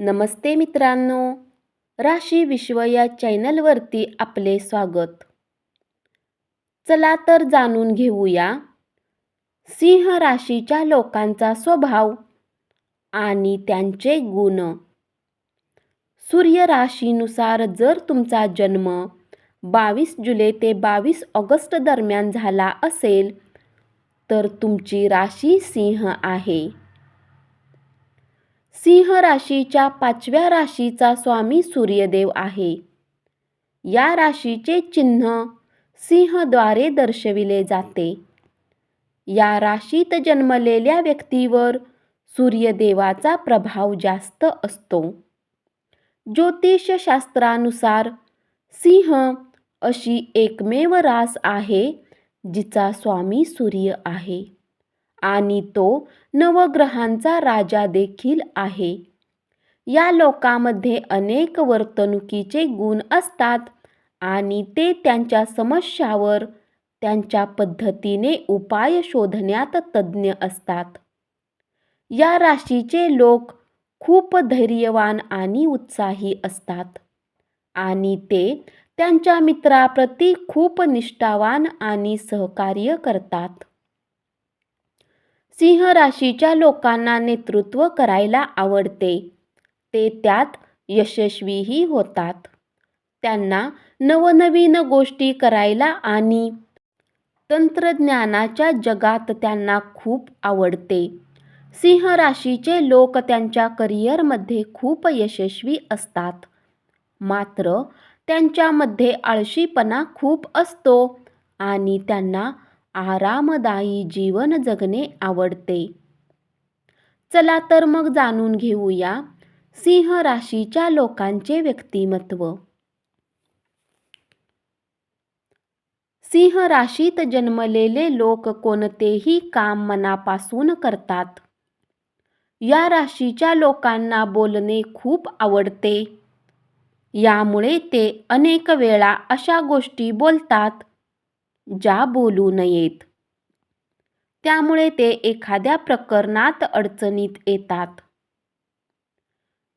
नमस्ते मित्रांनो. राशी विश्व या चॅनलवरती आपले स्वागत. चला तर जाणून घेऊया. सिंह राशीच्या लोकांचा स्वभाव आणि त्यांचे गुण. सूर्य राशीनुसार जर तुमचा जन्म बावीस जुलै ते बावीस ऑगस्ट दरम्यान झाला असेल तर तुमची राशी सिंह आहे. सिंह राशीच्या पाचव्या राशीचा स्वामी सूर्यदेव आहे. या राशीचे चिन्ह सिंहद्वारे दर्शविले जाते. या राशीत जन्मलेल्या व्यक्तीवर सूर्यदेवाचा प्रभाव जास्त असतो. ज्योतिषशास्त्रानुसार सिंह अशी एकमेव रास आहे जिचा स्वामी सूर्य आहे. आणि तो नवग्रहांचा राजा देखील आहे. या लोकांमध्ये अनेक वर्तणुकीचे गुण असतात आणि ते त्यांच्या समस्यावर त्यांच्या पद्धतीने उपाय शोधण्यात तज्ज्ञ असतात. या राशीचे लोक खूप धैर्यवान आणि उत्साही असतात आणि ते त्यांच्या मित्राप्रती खूप निष्ठावान आणि सहकार्य करतात. सिंह राशीच्या लोकांना नेतृत्व करायला आवडते. ते त्यात यशस्वीही होतात. त्यांना नवनवीन गोष्टी करायला आणि तंत्रज्ञानाच्या जगात त्यांना खूप आवडते. सिंह राशीचे लोक त्यांच्या करिअरमध्ये खूप यशस्वी असतात. मात्र त्यांच्यामध्ये आळशीपणा खूप असतो आणि त्यांना आरामदायी जीवन जगणे आवडते. चला तर मग जाणून घेऊया सिंह राशीच्या लोकांचे व्यक्तिमत्व. सिंह राशीत जन्मलेले लोक कोणतेही काम मनापासून करतात. या राशीच्या लोकांना बोलणे खूप आवडते. यामुळे ते अनेक वेळा अशा गोष्टी बोलतात ज्या बोलू नयेत. त्यामुळे ते एखाद्या प्रकरणात अडचणीत येतात.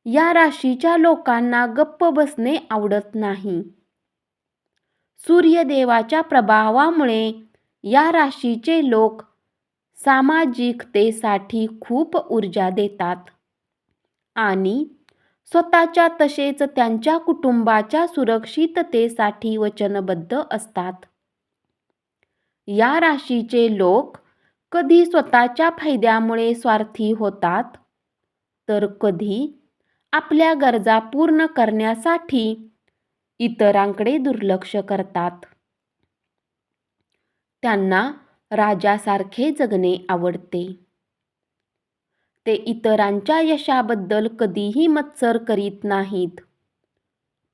या राशीच्या लोकांना गप्प बसणे आवडत नाही. सूर्यदेवाच्या प्रभावामुळे या राशीचे लोक सामाजिकतेसाठी खूप ऊर्जा देतात आणि स्वतःच्या तसेच त्यांच्या कुटुंबाच्या सुरक्षिततेसाठी वचनबद्ध असतात. या राशीचे लोक कधी स्वतःच्या फायद्यामुळे स्वार्थी होतात? तर कधी आपल्या गरजा पूर्ण करण्यासाठी इतरांकडे दुर्लक्ष करतात. त्यांना राजासारखे जगणे आवडते. ते इतरांच्या यशाबद्दल कधीही मत्सर करीत नाहीत.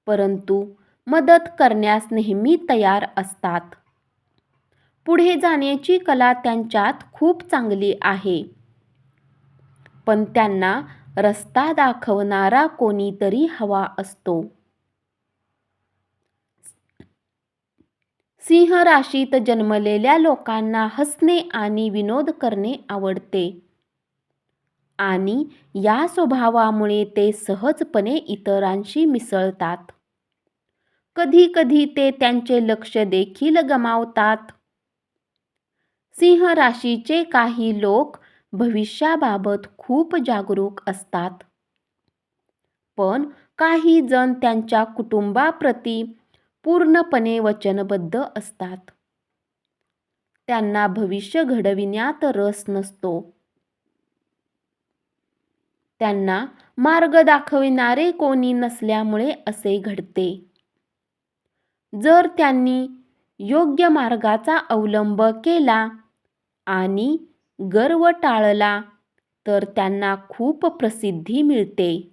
परंतु मदत करण्यास नेहमी तयार असतात. पुढे जाण्याची कला त्यांच्यात खूप चांगली आहे. पण त्यांना रस्ता दाखवणारा कोणीतरी हवा असतो. सिंह राशीत जन्मलेल्या लोकांना हसणे आणि विनोद करणे आवडते. आणि या स्वभावामुळे ते सहजपणे इतरांशी मिसळतात. कधी कधी ते त्यांचे लक्ष देखील गमावतात. सिंह राशीचे काही लोक भविष्याबाबत खूप जागरूक असतात. पण काही जण त्यांच्या कुटुंबाप्रती पूर्णपणे वचनबद्ध असतात. त्यांना भविष्य घडविण्यात रस नसतो. त्यांना मार्ग दाखविणारे कोणी नसल्यामुळे असे घडते. जर त्यांनी योग्य मार्गाचा अवलंब केला आणि गर्व टाळला तर त्यांना खूप प्रसिद्धी मिळते.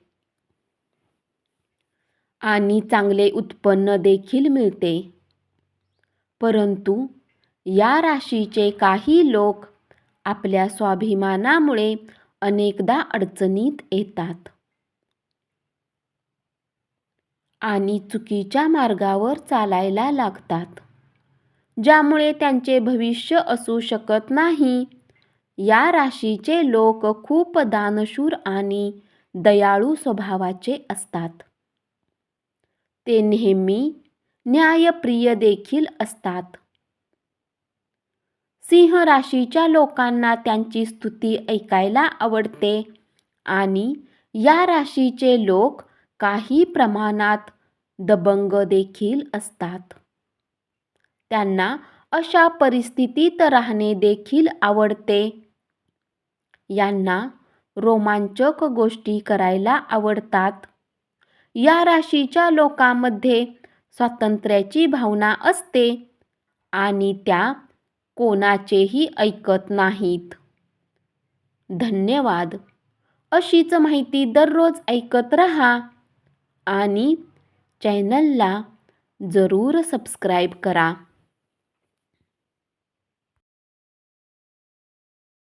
आणि चांगले उत्पन्न देखील मिळते. परंतु या राशीचे काही लोक आपल्या स्वाभिमानामुळे अनेकदा अडचणीत येतात. आणि चुकीच्या मार्गावर चालायला लागतात. ज्यामुळे त्यांचे भविष्य असू शकत नाही. या राशीचे लोक खूप दानशूर आणि दयाळू स्वभावाचे असतात. ते नेहमी न्यायप्रिय देखील असतात. सिंह राशीच्या लोकांना त्यांची स्तुती ऐकायला आवडते आणि या राशीचे लोक काही प्रमाणात दबंग देखील असतात. त्यांना अशा परिस्थितीत राहणे देखील आवडते. यांना रोमांचक गोष्टी करायला आवडतात. या राशीच्या लोकांमध्ये स्वातंत्र्याची भावना असते आणि त्या कोणाचेही ऐकत नाहीत. धन्यवाद. अशीच माहिती दररोज ऐकत रहा आणि चॅनलला जरूर सबस्क्राईब करा.